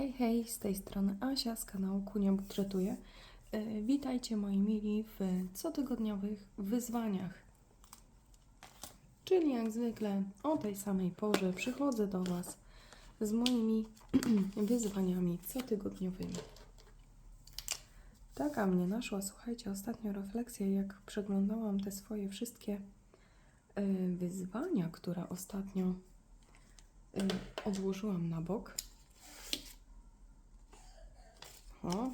Hej, hej, z tej strony Asia z kanału Kunia Budżetuje. E, Witajcie moi mili w cotygodniowych wyzwaniach. Czyli jak zwykle o tej samej porze przychodzę do Was z moimi wyzwaniami cotygodniowymi. Taka mnie naszła, słuchajcie, ostatnio refleksja, jak przeglądałam te swoje wszystkie e, wyzwania, które ostatnio e, odłożyłam na bok. O,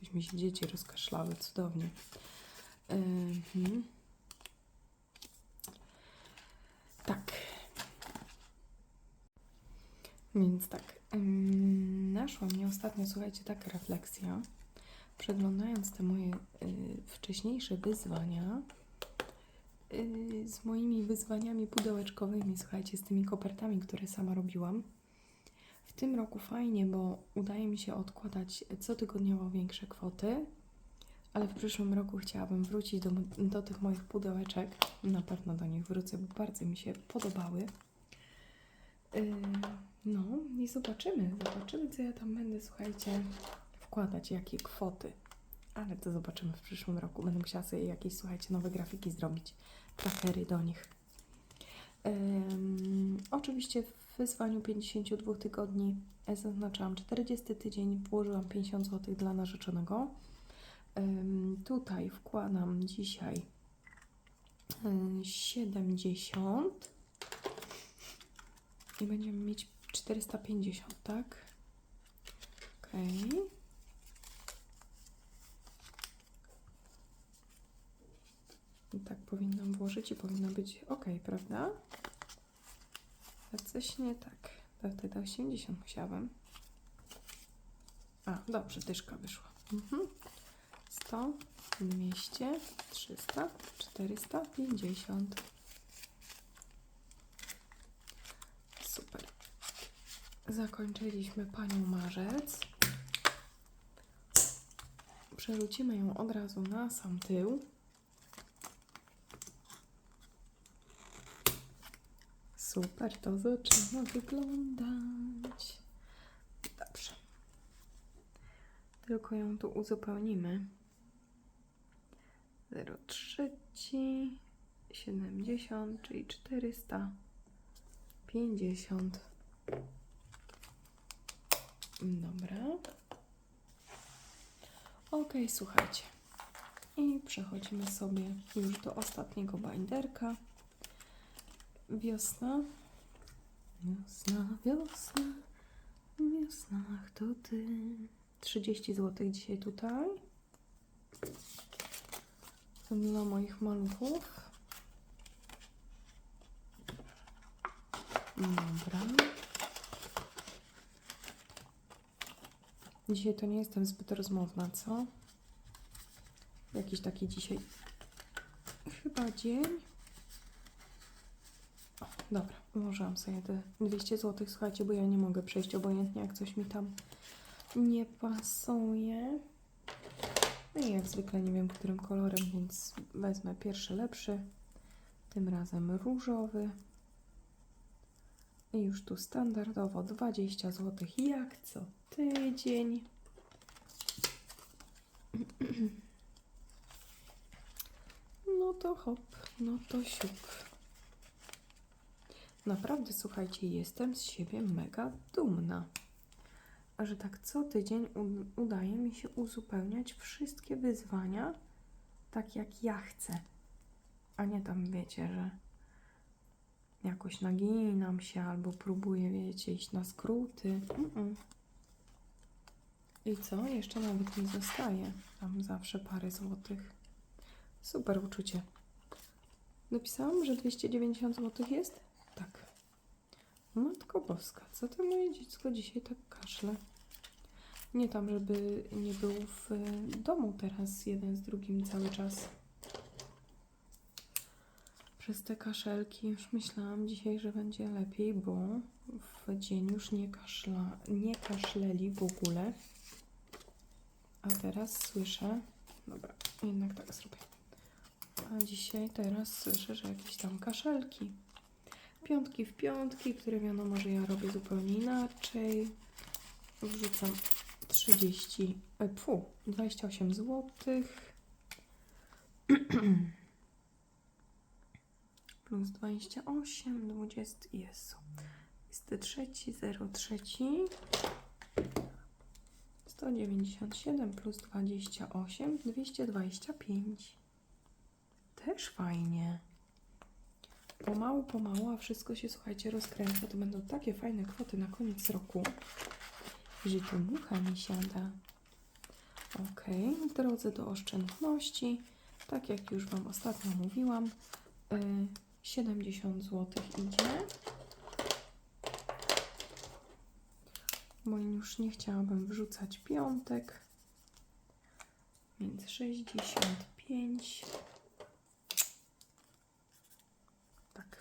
coś mi się dzieci rozkaszlały, cudownie. Mhm. Tak. Więc tak, ym, naszła mnie ostatnio, słuchajcie, taka refleksja, przeglądając te moje y, wcześniejsze wyzwania, y, z moimi wyzwaniami pudełeczkowymi, słuchajcie, z tymi kopertami, które sama robiłam. W tym roku fajnie, bo udaje mi się odkładać cotygodniowo większe kwoty, ale w przyszłym roku chciałabym wrócić do, do tych moich pudełeczek. Na pewno do nich wrócę, bo bardzo mi się podobały. Yy, no i zobaczymy, zobaczymy, co ja tam będę, słuchajcie, wkładać, jakie kwoty. Ale to zobaczymy w przyszłym roku. Będę musiała sobie jakieś, słuchajcie, nowe grafiki zrobić, trackery do nich. Ym, oczywiście w wyzwaniu 52 tygodni zaznaczałam 40 tydzień, włożyłam 50 zł dla narzeczonego. Tutaj wkładam dzisiaj y, 70 i będziemy mieć 450, tak? Okej. I tak powinnam włożyć i powinno być ok, prawda? A coś nie tak. To wtedy 80 musiałam. A, dobrze, dyszka wyszła. Mhm. 100, 200, 300, 450. Super. Zakończyliśmy panią marzec. Przerzucimy ją od razu na sam tył. Super, to zaczyna wyglądać. Dobrze. Tylko ją tu uzupełnimy. 0,3, 70, czyli 450. Dobra. Ok, słuchajcie. I przechodzimy sobie już do ostatniego binderka. Wiosna. Wiosna, wiosna. Wiosna, ach, to ty. 30 zł dzisiaj tutaj. Dla moich maluchów. Dobra. Dzisiaj to nie jestem zbyt rozmowna, co? Jakiś taki dzisiaj chyba dzień. Dobra, ułożyłam sobie te 200 zł, słuchajcie, bo ja nie mogę przejść obojętnie, jak coś mi tam nie pasuje. No i jak zwykle nie wiem, którym kolorem, więc wezmę pierwszy lepszy. Tym razem różowy. I już tu standardowo 20 zł, jak co tydzień. No to hop, no to siup. Naprawdę, słuchajcie, jestem z siebie mega dumna. Że tak co tydzień udaje mi się uzupełniać wszystkie wyzwania tak jak ja chcę. A nie tam wiecie, że jakoś naginam się albo próbuję, wiecie, iść na skróty. Mm-mm. I co? Jeszcze nawet mi zostaje. Tam zawsze parę złotych. Super uczucie. Napisałam, że 290 zł jest? Tak. Matko Boska, co to moje dziecko dzisiaj tak kaszle? Nie tam, żeby nie był w e, domu teraz jeden z drugim cały czas. Przez te kaszelki już myślałam dzisiaj, że będzie lepiej, bo w dzień już nie, kaszla, nie kaszleli w ogóle. A teraz słyszę, dobra, jednak tak zrobię. A dzisiaj teraz słyszę, że jakieś tam kaszelki. Piątki w piątki, które wiadomo, że ja robię zupełnie inaczej. wrzucam 30, e, fu, 28 zł. Plus 28, 20, Jezu. Jest trzeci, 0 trzeci. 197 plus 28, 225. Też fajnie. Pomału, pomału, a wszystko się, słuchajcie, rozkręca. To będą takie fajne kwoty na koniec roku. Że tu mucha mi siada. Ok, w drodze do oszczędności, tak jak już Wam ostatnio mówiłam, y, 70 zł idzie. Bo już nie chciałabym wrzucać piątek. Więc 65. Tak.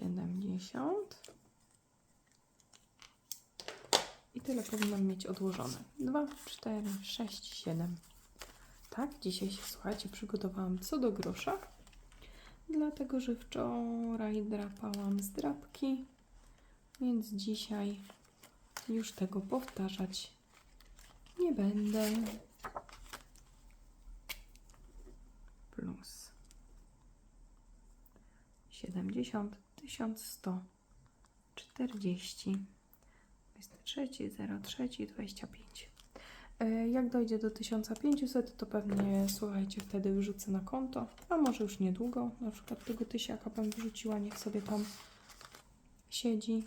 70. I tyle powinnam mieć odłożone. 2, 4, 6, 7. Tak, dzisiaj się, słuchajcie, przygotowałam co do grosza. Dlatego, że wczoraj drapałam z drapki. Więc dzisiaj już tego powtarzać nie będę. Plus 70 1140 23 03 25 E, Jak dojdzie do 1500, to pewnie, słuchajcie, wtedy wrzucę na konto, a może już niedługo, na przykład tego tysiaka bym wrzuciła, niech sobie tam siedzi.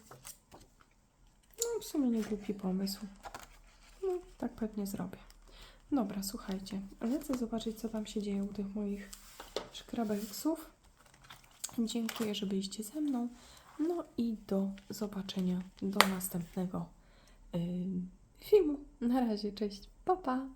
No, w sumie nie głupi pomysł. No, tak pewnie zrobię. Dobra, słuchajcie, lecę zobaczyć, co tam się dzieje u tych moich Dziękuję, że byliście ze mną. No i do zobaczenia do następnego yy, filmu. Na razie, cześć, pa pa!